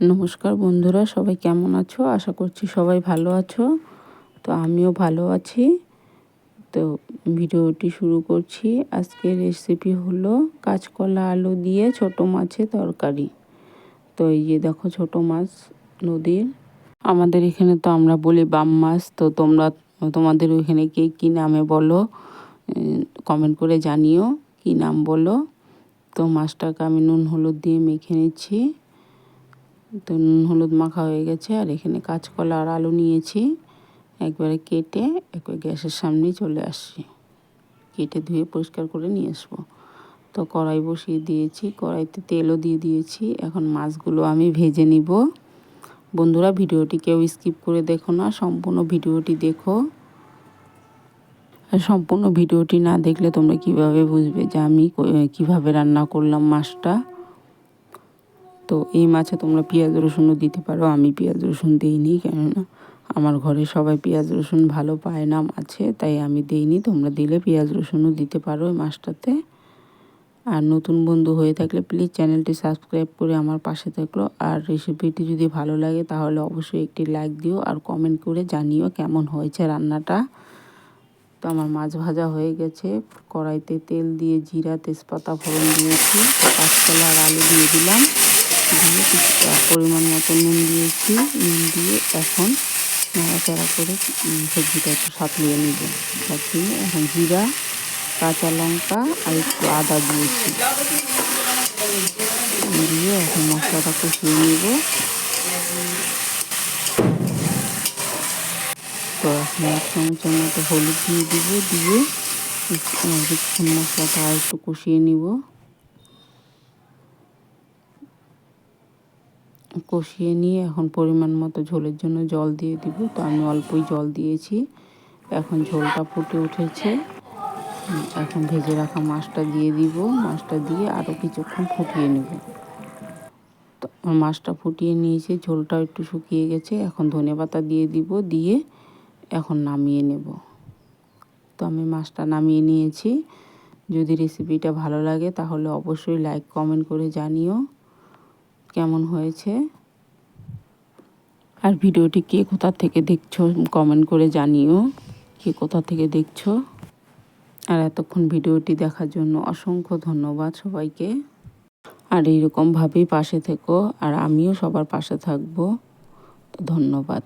নমস্কার বন্ধুরা, সবাই কেমন আছো? আশা করছি সবাই ভালো আছো। তো আমিও ভালো আছি। তো ভিডিওটি শুরু করছি। আজকের রেসিপি হলো কাঁচকলা আলু দিয়ে ছোট মাছের তরকারি। তো এই যে দেখো ছোট মাছ নদীর। আমাদের এখানে তো আমরা বলি বাম মাছ, তো তোমরা, তোমাদের ওইখানে কে কী নামে বলো কমেন্ট করে জানিও। কি নাম বলো? তো মাছটাকে আমি নুন, হলুদ দিয়ে মেখে নিচ্ছি। তো নুন, হলুদ মাখা হয়ে গেছে আর এখানে কাঁচকলা আর আলু নিয়েছি। একবারে কেটে একবার গ্যাসের সামনেই চলে আসছি। কেটে ধুয়ে পরিষ্কার করে নিয়ে আসব। তো কড়াই বসিয়ে দিয়েছি, কড়াইতে তেলও দিয়ে দিয়েছি। এখন মাছগুলো আমি ভেজে নিব। বন্ধুরা, ভিডিওটি কেউ স্কিপ করে দেখো না, সম্পূর্ণ ভিডিওটি দেখো। আর সম্পূর্ণ ভিডিওটি না দেখলে তোমরা কীভাবে বুঝবে যে আমি কীভাবে রান্না করলাম মাছটা? তো এই মাছে তোমরা পেঁয়াজ, রসুনও দিতে পারো। আমি পেঁয়াজ, রসুন দিইনি কেননা আমার ঘরে সবাই পেঁয়াজ, রসুন ভালো পায় না মাছে, তাই আমি দিইনি। তোমরা দিলে পেঁয়াজ, রসুনও দিতে পারো এই মাছটাতে। আর নতুন বন্ধু হয়ে থাকলে প্লিজ চ্যানেলটি সাবস্ক্রাইব করে আমার পাশে থাকল। আর রেসিপিটি যদি ভালো লাগে তাহলে অবশ্যই একটি লাইক দিও আর কমেন্ট করে জানিও কেমন হয়েছে রান্নাটা। তো আমার মাছ ভাজা হয়ে গেছে। কড়াইতে তেল দিয়ে জিরা, তেজপাতা, ফোড়ন দিয়েছি। কাঁচকলা আর আলু দিয়ে দিলাম। দিয়ে কিছুটা পরিমাণ মতো নুন দিয়েছি। নুন দিয়ে এখন নাড়াচাড়া করে সবজিটা একটু সাঁতলিয়ে নিব। সাঁতলিয়ে এখন জিরা, কাঁচা লঙ্কা আর একটু আদা দিয়েছি। দিয়ে এখন মশলাটা কষিয়ে নিব। তো এখন এক চামচের মতো হলুদ দিয়ে দিব। দিয়ে মশলাটা আর একটু কষিয়ে নিব। কষিয়ে নিয়ে এখন পরিমাণ মতো ঝোলের জন্য জল দিয়ে দিব। তো আমি অল্পই জল দিয়েছি। এখন ঝোলটা ফুটে উঠেছে। এখন ভেজে রাখা মাছটা দিয়ে দিব। মাছটা দিয়ে আরও কিছুক্ষণ ফুটিয়ে নেব। তো মাছটা ফুটিয়ে নিয়েছি। ঝোলটা একটু শুকিয়ে গেছে। এখন ধনে পাতা দিয়ে দিব। দিয়ে এখন নামিয়ে নেব। তো আমি মাছটা নামিয়ে নিয়েছি। যদি রেসিপিটা ভালো লাগে তাহলে অবশ্যই লাইক কমেন্ট করে জানিও। কেমন হয়েছে? আর ভিডিওটি কে কোথা থেকে দেখছ কমেন্ট করে জানিও। কে কোথা থেকে দেখছ? আর এতক্ষণ ভিডিওটি দেখার জন্য অসংখ্য ধন্যবাদ সবাইকে। আর এইরকমভাবেই পাশে থেকো, আর আমিও সবার পাশে থাকব। ধন্যবাদ।